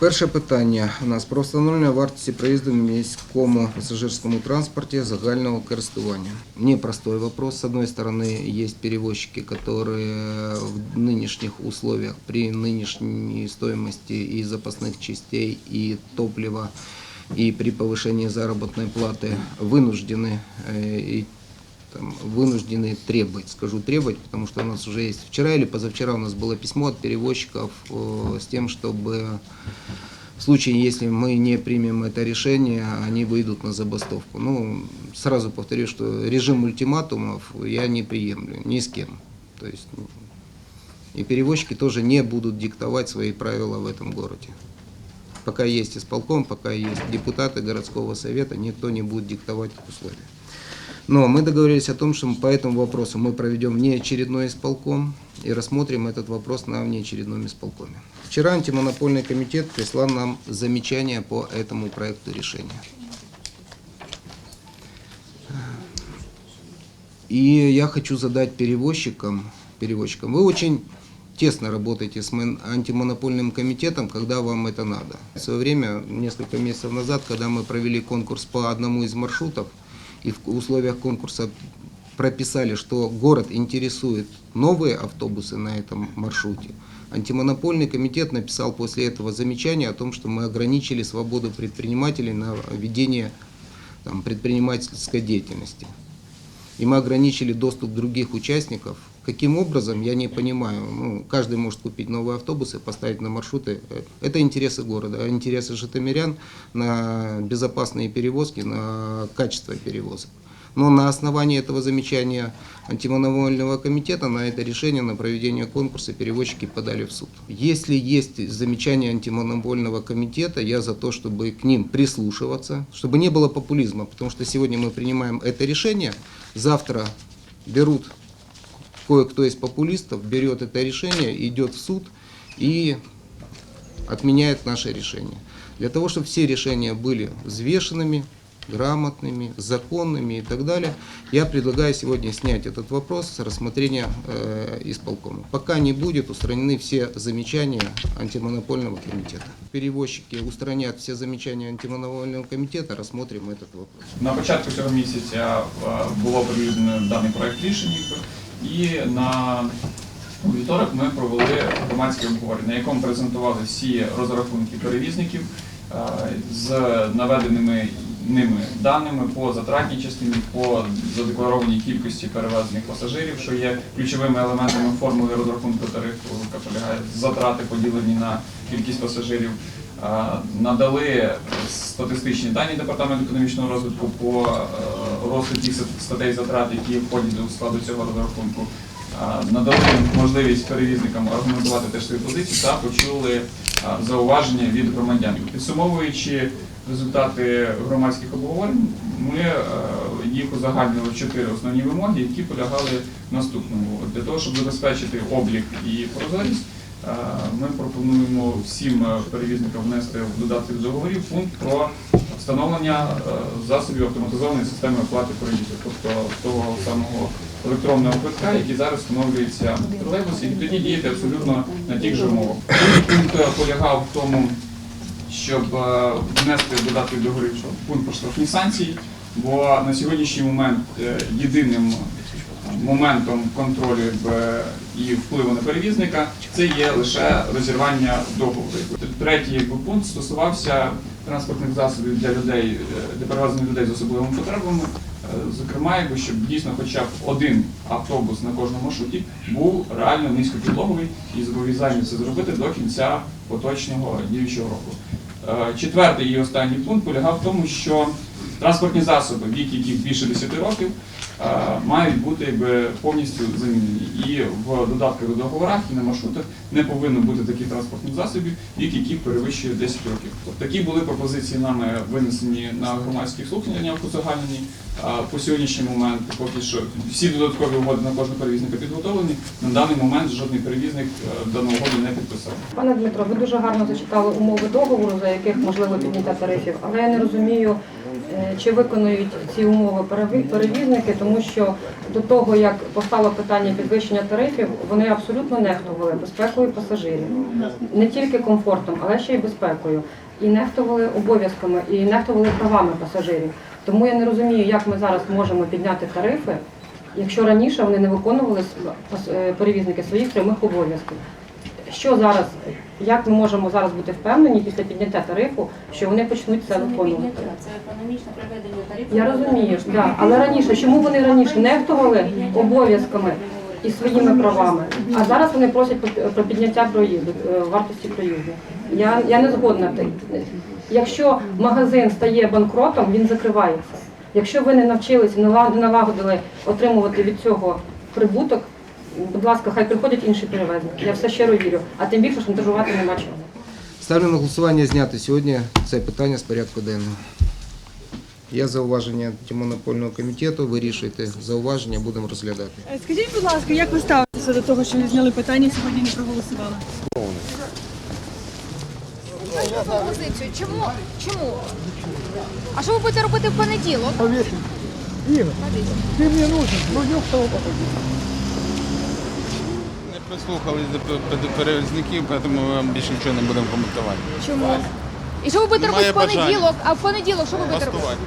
Перше питання у нас про встановлення вартості проїзду в міському пасажирському транспорті загального користування. Непростой вопрос. С одной стороны, есть перевозчики, которые в нынешних условиях, при нынешней стоимости и запасных частей, и топлива, и при повышении заработной платы вынуждены э, и Там, вынуждены требовать, скажу требовать, потому что у нас уже есть вчера или позавчера у нас было письмо от перевозчиков э, с тем, чтобы в случае, если мы не примем это решение, они выйдут на забастовку. Ну, сразу повторю, что режим ультиматумов я не приемлю ни с кем. То есть ну, и перевозчики тоже не будут диктовать свои правила в этом городе. Пока есть исполком, пока есть депутаты городского совета, никто не будет диктовать условия. Но мы договорились о том, что по этому вопросу мы проведем внеочередной исполком и рассмотрим этот вопрос на внеочередном исполкоме. Вчера антимонопольный комитет прислал нам замечания по этому проекту решения. И я хочу задать перевозчикам, перевозчикам, вы очень тесно работаете с мон- антимонопольным комитетом, когда вам это надо. В свое время, несколько месяцев назад, когда мы провели конкурс по одному из маршрутов, и в условиях конкурса прописали, что город интересует новые автобусы на этом маршруте, антимонопольный комитет написал после этого замечание о том, что мы ограничили свободу предпринимателей на ведение там, предпринимательской деятельности. И мы ограничили доступ других участников. Каким образом, я не понимаю. Ну, каждый может купить новые автобусы, поставить на маршруты. Это интересы города, а интересы житомирян на безопасные перевозки, на качество перевозок. Но на основании этого замечания антимонопольного комитета на это решение на проведение конкурса перевозчики подали в суд. Если есть замечания антимонопольного комитета, я за то, чтобы к ним прислушиваться, чтобы не было популизма, потому что сегодня мы принимаем это решение, завтра берут кое-кто из популистов, берет это решение, идет в суд и отменяет наше решение. Для того, чтобы все решения были взвешенными, грамотными, законными и так далее, я предлагаю сегодня снять этот вопрос с рассмотрения э, исполкома. Пока не будет устранены все замечания антимонопольного комитета. Перевозчики устранят все замечания антимонопольного комитета, рассмотрим этот вопрос. На початку цього місяця е, було оприлюднено даний проект рішення, і на вівторок ми провели громадське обговорення, на якому презентували всі розрахунки перевізників е, з наведеними ними даними по затратній частині, по задекларованій кількості перевезених пасажирів, що є ключовими елементами формули розрахунку тарифу, яка полягає затрати поділені на кількість пасажирів. Е, Надали статистичні дані департаменту економічного розвитку по е, тих статей затрат, які входять до складу цього розрахунку. Е, Надали можливість перевізникам аргументувати теж свої позиції та почули зауваження від громадян. Підсумовуючи результати громадських обговорень, ми їх узагальнили в чотири основні вимоги, які полягали в наступному. Для того, щоб забезпечити облік і прозорість, Ми пропонуємо всім е, перевізникам внести в додатки до договорів пункт про встановлення е, засобів автоматизованої системи оплати проїзду, тобто того самого електронного квитка, який зараз встановлюється на тролейбусі, і тоді діяти абсолютно на тих же умовах. Пункт е, полягав в тому, щоб е, внести в додатки до договорів пункт про штрафні санкції, бо на сьогоднішній момент е, єдиним моментом контролю і впливу на перевізника це є лише розірвання договору. Третій пункт стосувався транспортних засобів для людей, е, для перевезення людей з особливими потребами. Е, Зокрема, якби, щоб дійсно хоча б один автобус на кожному маршруті був реально низькопідлоговий і зобов'язані це зробити до кінця поточного діючого року. Е, Четвертий і останній пункт полягав в тому, що транспортні засоби, вік яких більше 10 років, е, мають бути якби, повністю замінені. І в додатках до договорах і на маршрутах не повинно бути таких транспортних засобів, вік яких перевищує 10 років. Тобто такі були пропозиції нами винесені на громадських слуханнях узагальнені. А По сьогоднішній момент поки що всі додаткові угоди на кожного перевізника підготовлені. На даний момент жодний перевізник е, дану угоду не підписав. Пане Дмитро, ви дуже гарно зачитали умови договору, за яких можливо підняття тарифів, але я не розумію, е, чи виконують ці умови перевізники, тому що до того, як постало питання підвищення тарифів, вони абсолютно нехтували безпекою пасажирів. Не тільки комфортом, але ще й безпекою. І нехтували обов'язками, і нехтували правами пасажирів. Тому я не розумію, як ми зараз можемо підняти тарифи, якщо раніше вони не виконували е, перевізники своїх прямих обов'язків. Що зараз, як ми можемо зараз бути впевнені після підняття тарифу, що вони почнуть це виконувати? це економічне приведення тарифу. Я розумію, да. але раніше, чому вони раніше нехтували обов'язками і своїми правами, а зараз вони просять про- підняття проїзду, е, вартості проїзду. Я, я не згодна. Якщо магазин стає банкротом, він закривається. Якщо ви не навчилися, не налагодили отримувати від цього прибуток, будь ласка, хай приходять інші перевезники. Я все щиро вірю. А тим більше шантажувати нема чого. Ставлю на голосування зняти сьогодні це питання з порядку денного. Є зауваження антимонопольного комітету, вирішуйте зауваження, будемо розглядати. Е, Скажіть, будь ласка, як ви ставитеся до того, що ви зняли питання сьогодні не проголосували? пропозицію. Чому? Чому? А що ви будете робити в понеділок? Не прислухались до пе- пе- перевізників, тому ми вам більше нічого не будемо коментувати. Чому? І що ви будете робити в понеділок? А в понеділок що ви будете робити? Бастувати.